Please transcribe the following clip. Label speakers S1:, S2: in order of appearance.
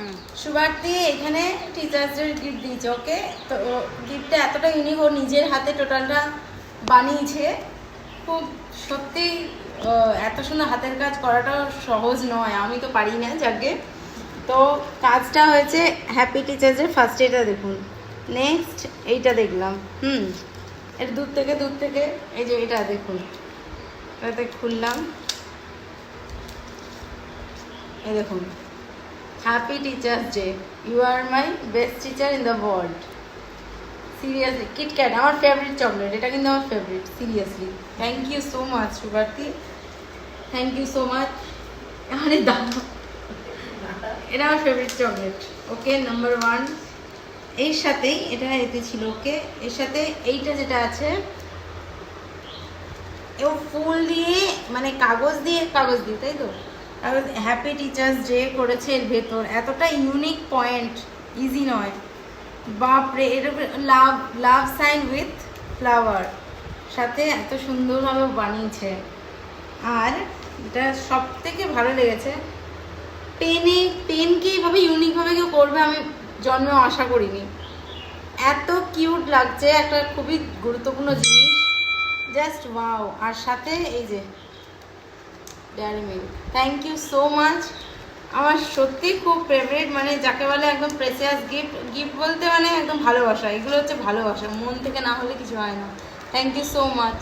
S1: হুম।
S2: সুভার্তি এখানে টিচার্সদের গিফট দিয়েছে ওকে তো গিফটটা এতটা ইউনিক ও নিজের হাতে টোটালটা বানিয়েছে। খুব সত্যি এত সুন্দর হাতের কাজ করাটা সহজ নয়, আমি তো পারি না যাকে। তো কাজটা হয়েছে হ্যাপি টিচার্সের ফার্স্ট এটা দেখুন। নেক্সট এইটা দেখলাম, হুম। এটা দূর থেকে দূর থেকে, এই যে এটা দেখুন। এটাতে খুললাম। এই দেখুন happy teachers day you are my best teacher in the world seriously KitKat আমার ফেভারিট চকলেট এটা কিন্তু আমার favourite seriously thank you so much Suvarti thank you so much আরে দাম এটা আমার ফেভারিট চকলেট ওকে নাম্বার ওয়ানের সাথেই এটা এতে ছিল ওকে এর সাথে এইটা যেটা আছে ও ফুল দিয়ে মানে কাগজ দিয়ে কাগজ দিয়ে, তাই তো? হ্যাপি টিচার্স ডে করেছে এর ভেতর। এতটা ইউনিক পয়েন্ট ইজি নয়। বাপরে, এর love love sign with flower সাথে এত সুন্দরভাবে বানিয়েছে। আর এটা সব থেকে ভালো লেগেছে। পেনে পেনকে এইভাবে ইউনিকভাবে কেউ করবে আমি জন্মেও আশা করিনি। এত কিউট লাগছে, একটা খুবই গুরুত্বপূর্ণ জিনিস। জাস্ট ওয়াও আর সাথে এই যে dairy milk thank you so much আমার সত্যি খুব ফেভারিট মানে যাকে বলে একদম প্রেসিয়াস গিফট গিফট বলতে মানে একদম ভালোবাসা। এগুলো হচ্ছে ভালোবাসা, মন থেকে না হলে কিছু হয় না। Thank you so much